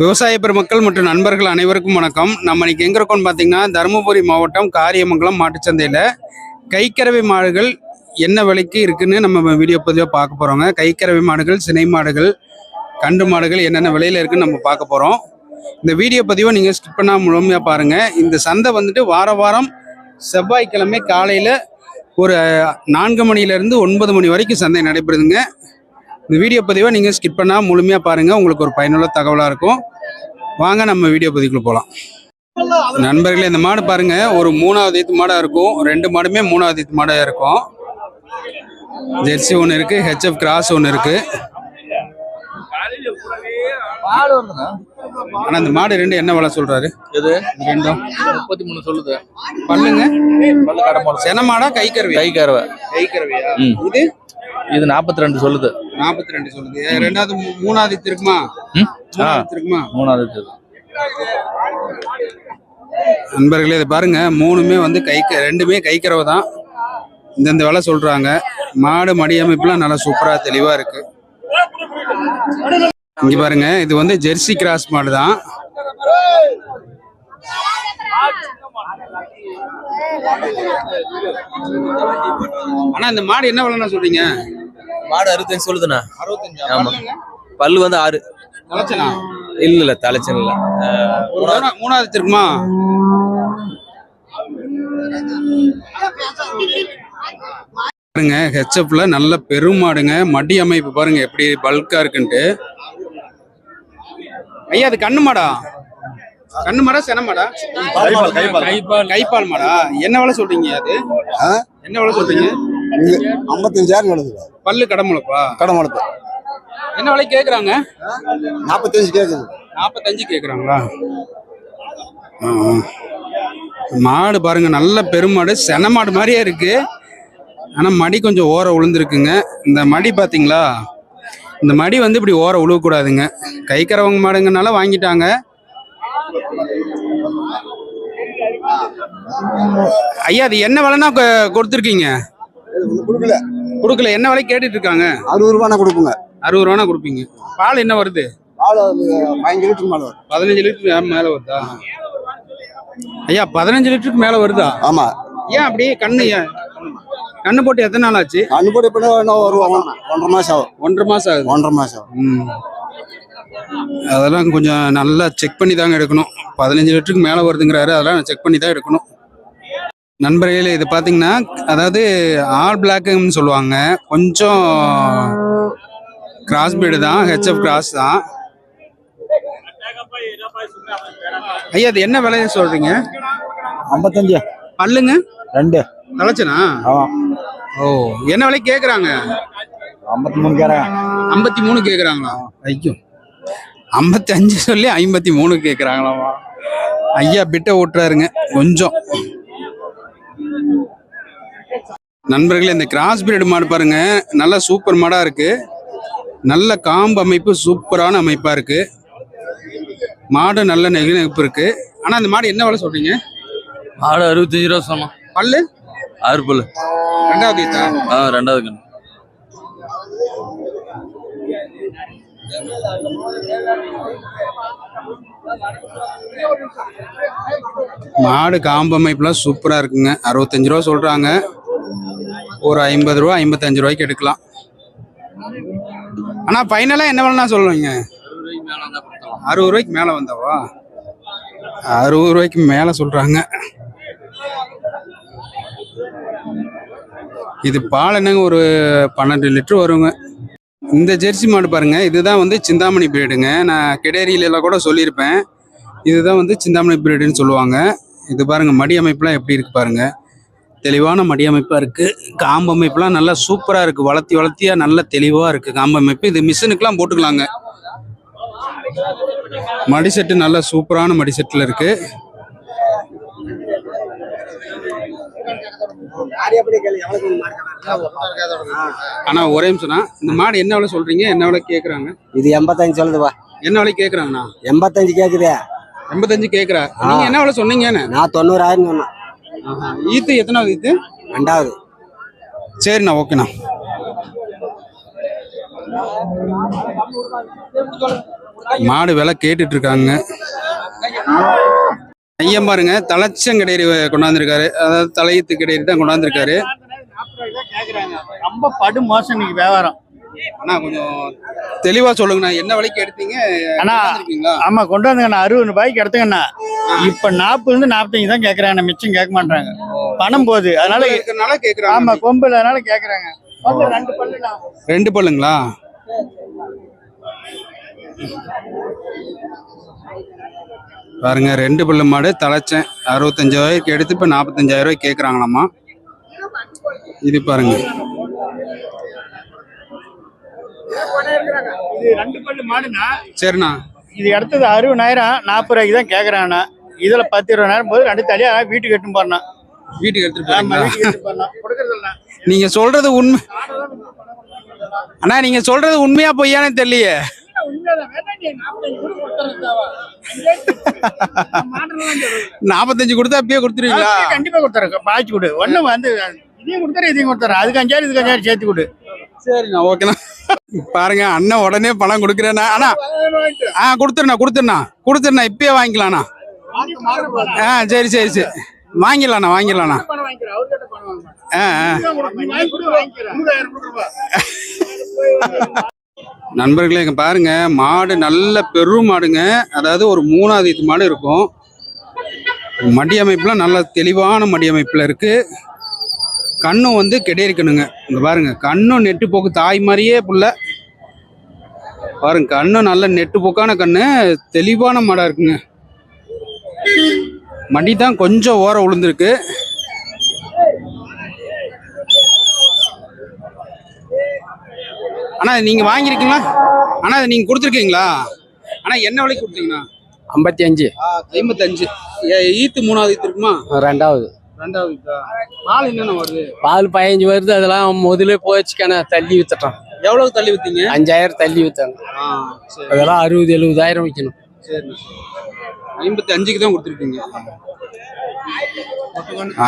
விவசாய பெருமக்கள் மற்றும் நண்பர்கள் அனைவருக்கும் வணக்கம். நம்ம இன்னைக்கு எங்க இருக்கோம்னு பார்த்தீங்கன்னா தருமபுரி மாவட்டம் காரியமங்கலம் மாட்டுச்சந்தையில். கைக்கறவை மாடுகள் என்ன விலைக்கு இருக்குன்னு நம்ம வீடியோ பதிவாக பார்க்க போறோங்க. கைக்கரவை மாடுகள் சினை மாடுகள் கண்டு மாடுகள் என்னென்ன விலையில இருக்குன்னு நம்ம பார்க்க போறோம். இந்த வீடியோ பதிவை நீங்கள் ஸ்கிப் பண்ணாம முழுமையாக பாருங்க. இந்த சந்தை வந்துட்டு வார வாரம் செவ்வாய்க்கிழமை காலையில் ஒரு நான்கு மணியிலேருந்து ஒன்பது மணி வரைக்கும் சந்தை நடைபெறுதுங்க. இந்த வீடியோ பதிவை நீங்கள் ஸ்கிப் பண்ணால் முழுமையாக பாருங்கள் உங்களுக்கு ஒரு பயனுள்ள தகவலாக இருக்கும். வாங்க நம்ம வீடியோ பதிவுக்குள்ள போகலாம் நண்பர்களே இந்த மாடு பாருங்க. ஒரு மூணாவது ஈத்து மாடாக இருக்கும். ரெண்டு மாடுமே மூணாவது ஈத்து மாடாக இருக்கும். ஜெர்சி ஒன்று இருக்கு ஹெச்எஃப் கிராஸ் ஒன்று இருக்கு. ஆனால் இந்த மாடு ரெண்டு என்ன விலை சொல்றாரு? இது ரெண்டும். முப்பத்தி மூணு சொல்லுது. பல்லுங்க. பல்லு சென மாடா கை கருவி கை கறவை கை கருவியா. இது? இது நாற்பத்தி ரெண்டு சொல்லுது. நாற்பத்தி ரெண்டு சொல்லுது ரெண்டாவது மூணாவது இருக்குமா? இருக்குமா? மூணாவது. நண்பர்களே இதை பாருங்க. மூணுமே வந்து க- ரெண்டுமே கைக்கறவை தான். இந்தந்த விலை சொல்றாங்க. மாடு மடி அமைப்புலாம் நல்லா சூப்பரா தெளிவா இருக்கு. இங்க பாருங்க. இது வந்து ஜெர்சி கிராஸ் மாடு தான். ஆனா இந்த மாடு என்ன விலைன்னு சொல்றீங்க? மாடு அறுபத்தஞ்சு சொல்லுதுண்ணா. அறுபத்தஞ்சு? ஆமா. பல்லு வந்து ஆறு. தொலைச்சனா? இல்ல இல்ல தலைச்சல் இல்ல. மூணாவது இருக்குமா பாருங்க ஹெச்எப்ல நல்ல பெருமாடுங்க. மடி அமைப்பு பாருங்க எப்படி பல்கா இருக்குன்ட்டு. ஐயா அது கண்ணு மாடா? கண்ணு மாடா சென மாடா? கைப்பால் மாடா? என்ன விலை சொல்றீங்க அது? என்ன விலை சொல்றீங்க? இது ஐம்பத்தஞ்சாயிரம் கிடக்குது பல்லு கடமுளப்பா கடை மடத்து என்ன விலை கேக்குறாங்க? நாற்பத்தஞ்சு கேட்குது நாற்பத்தஞ்சு ஆ. மாடு பாருங்க நல்ல பெருமாடு சென மாடு மாதிரியே இருக்கு. ஆனா மடி கொஞ்சம் ஓர உளுந்துருக்குங்க. இந்த மடி பாத்தீங்களா? இந்த மடி வந்து இப்படி ஓர உழுவக்கூடாதுங்க. கைக்கறவங்க மாடுங்கனால வாங்கிட்டாங்க. ஐயா அது என்ன விலைன்னா கொடுத்துருக்கீங்க? கொடுக்கல. கொடுக்கல. என்ன விலை கேட்டுட்டு இருக்காங்க அறுபது ரூபானா கொடுக்குங்க அறுபது ரூபானா கொடுப்பீங்க. பால் என்ன வருது? அது பதினஞ்சு லிட்டர் மேலே வரும் பதினஞ்சு லிட்டருக்கு மேல வருதா? ஐயா பதினஞ்சு லிட்டருக்கு மேல வருதா? ஆமா. ஏன் அப்படி? கண்ணு ஏன்? கண்ணு போட்டு எத்தனை நாள் ஆச்சு? அனுப்படி பண்ண இன்னும் ஒரு ஒன்- ஒன்றரை மாசம் ஆகும். ஒன்றரை மாசம் ஆகுது. ஒன்றரை மாசம் ஆகும். அதெல்லாம் கொஞ்சம் நல்லா செக் பண்ணி தாங்க எடுக்கணும். பதினஞ்சு லிட்டருக்கு மேலே வருதுங்கிறாரு. அதெல்லாம் செக் பண்ணி தான் எடுக்கணும். நண்பர்களே இது பார்த்தீங்கன்னா அதாவது ஆல் பிளாக்குன்னு சொல்லுவாங்க. கொஞ்சம் கிராஸ் பீடு தான் ஹெச்எஃப் கிராஸ் தான். ஐயா அது என்ன விலைய சொல்றீங்க? ஐம்பத்தஞ்சு. பல்லுங்க? ரெண்டு. தலைச்சனா? ஓ என்ன விலை கேக்குறாங்க? ஐம்பத்தி மூணு கேட்குறேன் ஐம்பத்தி மூணு கேக்குறாங்களா ஐயோ. ஐம்பத்தி அஞ்சு சொல்லி ஐம்பத்தி மூணு கேக்குறாங்களாமா? ஐயா பிட்ட ஓட்டுறாருங்க கொஞ்சம். நண்பர்களே இந்த கிராஸ் பிரீடு மாடு பாருங்க. நல்ல சூப்பர் மாடா இருக்கு. நல்ல காம்பு அமைப்பு சூப்பரான அமைப்பா இருக்கு. மாடு நல்ல நெகிழ்ப்பு இருக்கு. ஆனா அந்த மாடு என்ன விலை சொல்றீங்க? மாடு அறுபத்தஞ்சு ரூபா சொன்னோம் பல்லு? ஆறு பல்லு. ரெண்டாவது ஈத்தா? ஆ ரெண்டாவது கண்ணு. மாடு காம்பு அமைப்புலாம் சூப்பரா இருக்குங்க. அறுபத்தஞ்சு ரூபா சொல்றாங்க. ஒரு ஐம்பது ரூபா ஐம்பத்தஞ்சு ரூபாய்க்கு எடுக்கலாம். ஆனால் ஃபைனலாக என்ன வேணா சொல்லுவீங்க? அறுபது ரூபாய்க்கு மேலே வந்தாவா? அறுபது ரூபாய்க்கு மேலே சொல்கிறாங்க இது பால் என்னங்க ஒரு பன்னெண்டு லிட்டர் வருங்க. இந்த ஜெர்சி மாடு பாருங்க இதுதான் வந்து சிந்தாமணி பிரீடுங்க நான் கிடேரியிலெல்லாம் கூட சொல்லியிருப்பேன். இதுதான் வந்து சிந்தாமணி பிரீடுன்னு சொல்லுவாங்க. இது பாருங்க மடி அமைப்புலாம் எப்படி இருக்கு பாருங்க. தெளிவான மடி அமைப்பா இருக்கு. காம்பு அமைப்புலாம் நல்லா சூப்பரா இருக்கு. வளர்த்தி வளர்த்தியா நல்ல தெளிவா இருக்கு காம்பு அமைப்பு. இது மிஷினுக்குலாம் போட்டுக்கலாங்க. மடி செட்டு நல்ல சூப்பரான மடி செட்டில் இருக்கு. ஆனா ஒரே நிமிஷம் இந்த மாடு என்ன விலை சொல்றீங்க? என்ன விலை கேக்குறாங்க? இது எண்பத்தஞ்சு சொல்லுதுப்பா. என்ன விலை கேக்குறாங்கண்ணா? எண்பத்தஞ்சு கேட்குதே எண்பத்தஞ்சு கேக்குறா. நீங்க என்ன விலை சொன்னீங்கன்னு? நான் தொண்ணூறாயிரம் சொன்னேன். ஈத்து எத்தனாவது ஈத்து? ரெண்டாவது. சரிண்ணா ஓகேண்ணா. மாடு விலை கேட்டுட்டு இருக்காங்க ஐயன் பாருங்க தலைச்சங்கடேரி கொண்டாந்துருக்காரு. அதாவது தலையத்து கிடையாது தான் கொண்டாந்துருக்காரு ரொம்ப படு மோசம் இன்னைக்கு வியாபாரம். அண்ணா கொஞ்சம் தெளிவா சொல்லுங்கண்ணா. என்ன விலைக்கு எடுத்தீங்க? அண்ணா ஆமா கொண்டு வந்துங்கண்ணா அறுபது ரூபாய்க்கு எடுத்துங்கண்ணா. இப்ப நாற்பதுல இருந்து நாற்பத்தஞ்சு தான் கேக்குறாங்க. மிச்சம் கேட்க மாட்டாங்க பணம் போகுது. அதனால இருக்கறனால ஆமா கேக்குறாங்க. கொம்புல அதனால கேக்குறாங்க. பல்லு ரெண்டு பல்லுண்ணா. ரெண்டு பல்லுங்களா? பாருங்க ரெண்டு பல்லு மாடு தலைச்சேன் அறுபத்தஞ்சாயிரக்கு எடுத்து இப்போ நாற்பத்தஞ்சாயிரம் ரூபாய் கேட்குறாங்களாம்மா இது பாருங்க. இது ரெண்டு பல்லு மாடுண்ணா. சரிண்ணா. இது எடுத்தது அறுபதாயிரம் நாற்பது ரூபாய்க்கு தான் கேக்குறாங்கண்ணா. இதுல பத்து இருபதாயிரம் போது ரெண்டு தலியா வீட்டுக்கு எடுத்து போறேன் வீட்டுக்கு எடுத்துட்டு நீங்க சொல்றது உண்மை. அண்ணா நீங்க சொல்றது உண்மையா பொய்யானே தெரியலையே. நாற்பத்தஞ்சு கொடுத்தா அப்பயே கொடுத்துருவீங்களா? கண்டிப்பா கொடுத்துறேன். பாய்ச்சி கொடு. ஒண்ணு வந்து இதையும் கொடுத்துறேன் இதையும் கொடுத்துறேன். அதுக்கு அஞ்சாயிரம் இதுக்கு அஞ்சாயிரம் சேர்த்து கொடு. சரிண்ணா ஓகேண்ணா. பாருங்க அண்ணன் உடனே பணம் கொடுக்குறேண்ணா. அண்ணா ஆ கொடுத்துருண்ணா கொடுத்துருண்ணா கொடுத்துருண்ணா இப்பயே வாங்கிக்கலாண்ணா. ஆ சரி சரி சரி. வாங்கிடலாண்ணா வாங்கிடலாண்ணா. ஆ நண்பர்களே பாருங்க மாடு நல்ல பெரும் மாடுங்க. அதாவது ஒரு மூணாவது மாடு இருக்கும். மடி அமைப்புலாம் நல்ல தெளிவான மடி அமைப்புல இருக்குது கண்ணும் வந்து கெடேரிக்கணுங்க இங்க பாருங்க கண்ணும் நெட்டு போக்கு தாய் மாதிரியே புள்ள. பாருங்க கண்ணும் நல்ல நெட்டு போக்கான கண்ணு தெளிவான மாடா இருக்குங்க. மடி தான் கொஞ்சம் ஓரம் விழுந்திருக்கு அண்ணா இது நீங்க வாங்கியிருக்கீங்களா? அண்ணா இது நீங்க கொடுத்துருக்கீங்களா? அண்ணா என்ன விலைக்கு கொடுத்தீங்கண்ணா? ஐம்பத்தி அஞ்சு. ஐம்பத்தஞ்சு. ஈத்து மூணாவது ஈத்து இருக்குமா? ரெண்டாவது. ரெண்டாவது பால் என்னென்ன வருது? பால் பதினஞ்சு வருது அதெல்லாம் முதல்ல போச்சுக்கான தள்ளி வித்துட்டோம். எவ்வளவு தள்ளி வித்தீங்க? அஞ்சாயிரம் தள்ளி வித்தாங்க ஆ சரி. அதெல்லாம் அறுபது எழுபதாயிரம் விற்கணும் சரி ஐம்பத்தி அஞ்சுக்கு தான் கொடுத்துருக்கீங்க.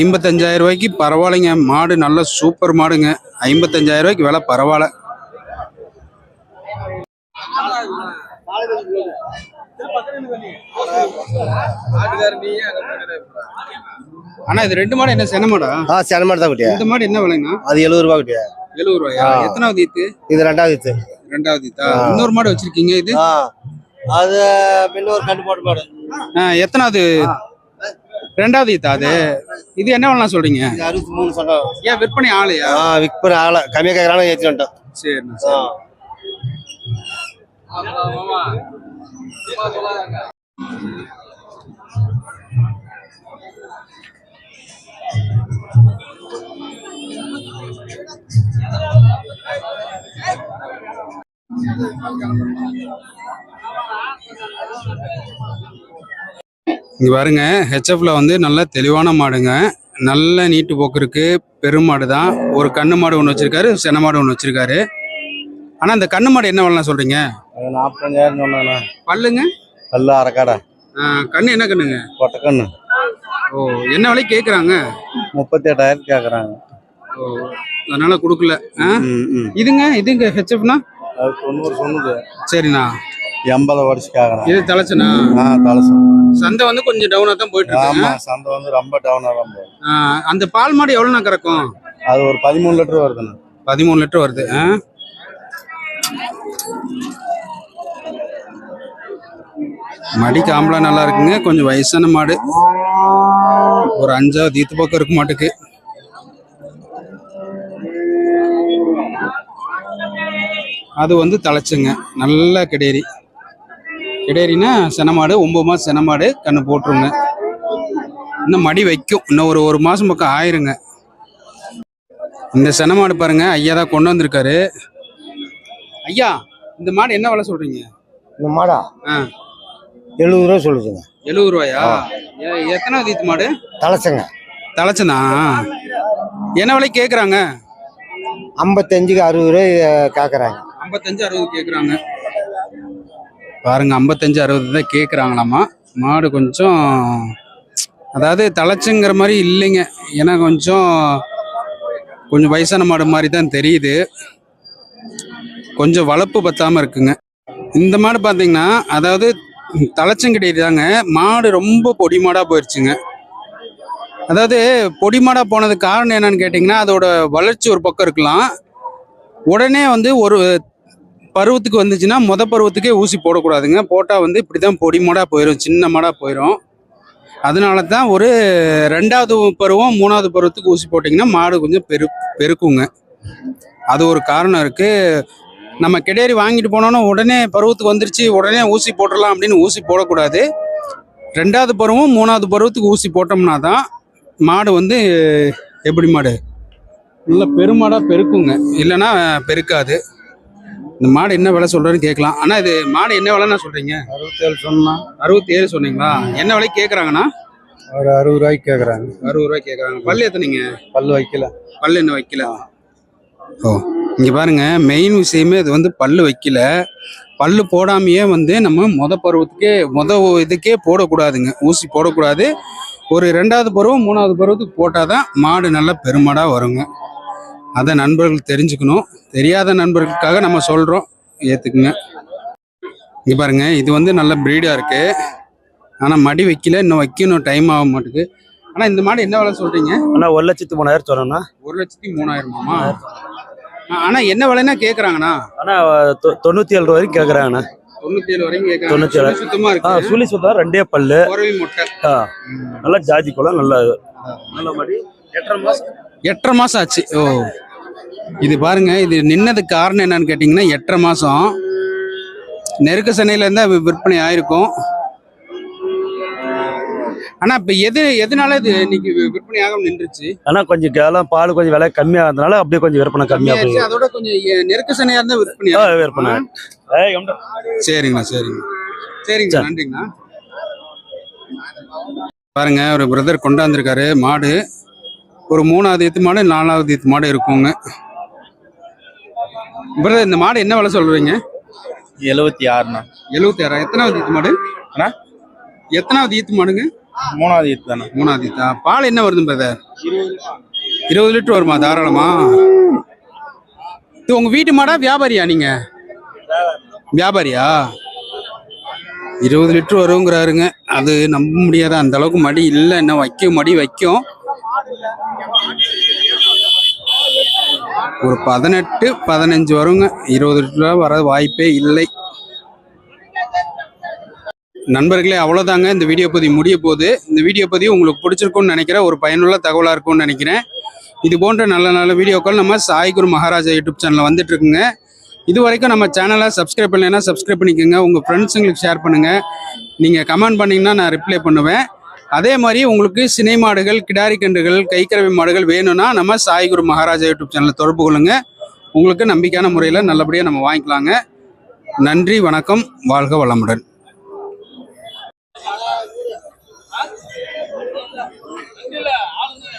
ஐம்பத்தஞ்சாயிரம் ரூபாய்க்கு பரவாயில்லைங்க. மாடு நல்ல சூப்பர் மாடுங்க. ஐம்பத்தஞ்சாயிரம் ரூபாய்க்கு விலை பரவாயில்ல. அண்ணா இது ரெண்டு மாடு என்ன சென மாடா? ஆ சென மாடு தான் குட்டியா. இந்த மாடு என்ன விலைங்கண்ணா? அது எழுபது ரூபா குட்டியா. எழுபது ரூபாயா. எத்தனாவது ஈத்து? இது ரெண்டாவது இது ரெண்டாவது ஈத்தா. இன்னொரு மாடு வச்சிருக்கீங்க இது? அது பின்ன ஒரு கண்டு போட்டு மாடு. எத்தனாவது? ரெண்டாவது ஈத்தா அது? இது என்ன வேணா சொல்றீங்க? அறுபத்தி மூணு ஏன் விற்பனை ஆலையா ஆ விற்பனை ஆகல கம்மியாக கேட்கறாங்க ஏற்றி வந்துட்டோம். சரிண்ணா. ஆ. இங்க பாருங்க ஹெச்எஃப்ல வந்து நல்ல தெளிவான மாடுங்க. நல்ல நீட்டு போக்கு இருக்கு. பெருமாடு தான். ஒரு கண்ணு மாடு ஒன்று வச்சிருக்காரு சென மாடு ஒன்று வச்சிருக்காரு. ஆனா இந்த கண்ணு மாடு என்ன வேணா சொல்றீங்க? நாற்பத்தஞ்சாயிரம் சொன்னாண்ணா பல்லுங்க? நல்ல அரைக்காடை. கண்ணு என்ன கண்ணுங்க? கொட்டக்கண்ணு ஓ என்ன விலை கேக்குறாங்க? முப்பத்தி எட்டாயிரம் கேட்கறாங்க ஓ அதனால கொடுக்கல. இதுங்க இதுங்க ஹெச்எஃப்னா அது தொண்ணூறு சொன்னது. சரிண்ணா. எண்பதை உடச்சு கேட்கறாங்க இது தலைச்சனா? ஆ தலசம் சந்தை வந்து கொஞ்சம் டவுனா தான் போயிட்டு ஆமா இருக்கு சந்தை வந்து ரொம்ப டவுனாக தான் போகுது. ஆ, அந்த பால் மாடு எவ்வளோண்ணா கறக்கும்? அது ஒரு பதிமூணு லிட்டர் வருதுண்ணா. பதிமூணு லிட்டர் வருது. ஆ? மடி காம்பளா நல்லா இருக்குங்க. கொஞ்சம் வயசான மாடு. ஒரு அஞ்சாவது ஈத்து பக்கம் இருக்கு மாட்டுக்கு. அது வந்து தலைச்சுங்க. நல்ல கிடேரி கிடேரினா செனமாடு ஒன்பது மாதம் செனமாடு கண்ணு போட்டுருங்க. இன்னும் மடி வைக்கும். இன்னும் ஒரு ஒரு மாதம் பக்கம் ஆயிருங்க. இந்த சென மாடு பாருங்க. ஐயா தான் கொண்டு வந்திருக்காரு. ஐயா இந்த மாடு என்ன விலை சொல்றீங்க? இந்த மாடா? ஆ. எழுபது ரூபா சொல்லுதுங்க. எழுபது ரூபாயா? எ- எத்தனாவது ஈத்து மாடு? தலைச்சங்க. தலைச்சனா? என்ன விலை கேக்குறாங்க? ஐம்பத்தஞ்சுக்கு அறுபது ரூபாய் கேட்கறாங்க ஐம்பத்தஞ்சு அறுபது கேக்குறாங்க. பாருங்க ஐம்பத்தஞ்சு அறுபது தான் கேக்குறாங்களாமா. மாடு கொஞ்சம் அதாவது தலைச்சுங்கிற மாதிரி இல்லைங்க. ஏன்னா கொஞ்சம் கொஞ்சம் வயசான மாடு மாதிரி தான் தெரியுது. கொஞ்சம் வளர்ப்பு பத்தாம இருக்குங்க. இந்த மாடு பார்த்தீங்கன்னா அதாவது தலைச்சங்கடி தாங்க மாடு ரொம்ப பொடி மாடாக போயிடுச்சுங்க அதாவது பொடி மாடாக போனதுக்கு காரணம் என்னன்னு கேட்டிங்கன்னா அதோட வளர்ச்சி ஒரு பக்கம் இருக்கலாம். உடனே வந்து ஒரு பருவத்துக்கு வந்துச்சுன்னா மொத பருவத்துக்கே ஊசி போடக்கூடாதுங்க. போட்டால் வந்து இப்படி தான் பொடி மாடாக போயிடும் சின்ன மாடாக போயிடும் அதனால தான் ஒரு ரெண்டாவது பருவம் மூணாவது பருவத்துக்கு ஊசி போட்டிங்கன்னா மாடு கொஞ்சம் பெரு பெருக்குங்க. அது ஒரு காரணம் இருக்குது நம்ம கிடேரி வாங்கிட்டு போனோன்னா உடனே பருவத்துக்கு வந்துருச்சு உடனே ஊசி போட்டுடலாம் அப்படின்னு ஊசி போடக்கூடாது. ரெண்டாவது பருவம் மூணாவது பருவத்துக்கு ஊசி போட்டோம்னா தான் மாடு வந்து எப்படி மாடு? நல்ல பெருமாடாக பெருக்குங்க. இல்லைன்னா பெருக்காது. இந்த மாடு என்ன விலை சொல்கிறேன்னு கேட்கலாம். ஆனால் இது மாடு என்ன விலைன்னா சொல்கிறீங்க அறுபத்தேழு சொன்னா. அறுபத்தி ஏழு சொன்னீங்களா? என்ன விலைக்கு கேட்குறாங்கண்ணா? ஒரு அறுபது ரூபாய்க்கு கேட்குறாங்க. அறுபது ரூபாய் கேட்குறாங்க. பல்லு எத்தனைங்க? பல்லு வைக்கல. பல்லு என்ன வைக்கல? ஓ. இங்க பாருங்க மெயின் விஷயமே இது வந்து பல்லு வைக்கல. பல்லு போடாமையே வந்து நம்ம மொத பருவத்துக்கே மொத இதுக்கே போடக்கூடாதுங்க. ஊசி போடக்கூடாது. ஒரு ரெண்டாவது பருவம் மூணாவது பருவத்துக்கு போட்டாதான் மாடு நல்ல பெருமாடா வருங்க. அதை நண்பர்கள் தெரிஞ்சுக்கணும். தெரியாத நண்பர்களுக்காக நம்ம சொல்றோம். ஏத்துக்குங்க. இங்க பாருங்க இது வந்து நல்ல பிரீடா இருக்கு. ஆனா மடி வைக்கல. இன்னும் வைக்கணும் டைம் ஆக மாட்டேங்குது ஆனா இந்த மாடு என்ன விலை சொல்றீங்க? அண்ணா ஒரு லட்சத்து மூணாயிரம் சொன்னோம்னா ஒரு லட்சத்தி மூணாயிரமாமா ஆனா என்ன விலைன்னா கேக்குறாங்கண்ணா? தொ- தொண்ணூத்தி ஏழு ரூபா வரைக்கும் கேக்குறாங்கண்ணா. தொண்ணூத்தி ஏழு வரைக்கும் கேக்குறாங்க. சுத்தமா இருக்கு. சுழி சுத்தா ரெண்டே பல்லு. முட்டை. நல்ல ஜாதி குளம் நல்ல நல்ல மாதிரி எட்டரை மாசம். எட்டரை மாசம் ஆச்சு. ஓ. இது பாருங்க இது நின்னதுக்கு காரணம் என்னன்னு கேட்டிங்கன்னா எட்டரை மாசம். நெருக்க சனையில இருந்தா வி- விற்பனை ஆயிருக்கும். ஆனா இப்ப எது எதனால இது இன்னைக்கு வி- விற்பனை ஆகாம நின்றுச்சு? ஆனா கொஞ்சம் கேலாம் பால் கொஞ்சம் விலை கம்மியாகிறதுனால அப்படியே கொஞ்சம் விற்பனை கம்மியா போய் கம்மியாச்சு அதோட கொஞ்சம் எ- நெருக்க சனையா இருந்தா விற்பனை. விற்பனை. சரிங்கண்ணா சரிங்க. சரிங்க சரி. நன்றிங்கண்ணா. பாருங்க ஒரு பிரதர் கொண்டாந்துருக்காரு மாடு. ஒரு மூணாவது ஈத்து மாடு நாலாவது ஈத்து மாடு இருக்குங்க. பிரதர் இந்த மாடு என்ன விலை சொல்றீங்க? எழுபத்தி ஆறுண்ணா. எழுபத்தி ஆறாயிரம் எத்தனாவது ஈத்து மாடு? அண்ணா? எத்தனாவது ஈத்து மாடுங்க? மூணாவது ஈத்து தானே மூணாவது ஈத்தா பால் என்ன வருது பிரதர் இருபது லிட்டர் வருமா? தாராளமா? இது உங்க வீட்டு மாடா வியாபாரியா நீங்க? வியாபாரியா? இருபது லிட்டர் வருங்கிறாருங்க. அது நம்ப முடியாத? அந்த அளவுக்கு மடி இல்லை. என்ன வைக்கும் மடி வைக்கும். ஒரு பதினெட்டு பதினஞ்சு வருங்க. இருபது லிட்டர் வர வாய்ப்பே இல்லை. நண்பர்களே அவ்வளோதாங்க இந்த வீடியோ பதிவு முடிய போகுது. இந்த வீடியோ பதிவு உங்களுக்கு பிடிச்சிருக்கும்னு நினைக்கிறேன். ஒரு பயனுள்ள தகவலாக இருக்கும்னு நினைக்கிறேன். இது போன்ற நல்ல நல்ல வீடியோக்கள் நம்ம சாய்குரு மகாராஜா யூடியூப் சேனலில் வந்துட்டுருக்குங்க. இது வரைக்கும் நம்ம சேனலை சப்ஸ்கிரைப் பண்ணலைன்னா சப்ஸ்கிரைப் பண்ணிக்கோங்க. உங்கள் ஃப்ரெண்ட்ஸுங்களுக்கு ஷேர் பண்ணுங்கள் நீங்கள் கமெண்ட் பண்ணிங்கன்னா நான் ரிப்ளை பண்ணுவேன். அதே மாதிரி உங்களுக்கு சினை மாடுகள் கிடாரி கன்றுகள் கைக்கறவை மாடுகள் வேணும்னா நம்ம சாய்குரு மகாராஜா யூடியூப் சேனலை தொடர்பு கொள்ளுங்க. உங்களுக்கு நம்பிக்கையான முறையில் நல்லபடியாக நம்ம வாங்கிக்கலாங்க. நன்றி வணக்கம். வாழ்க வளமுடன். ஆளுங்க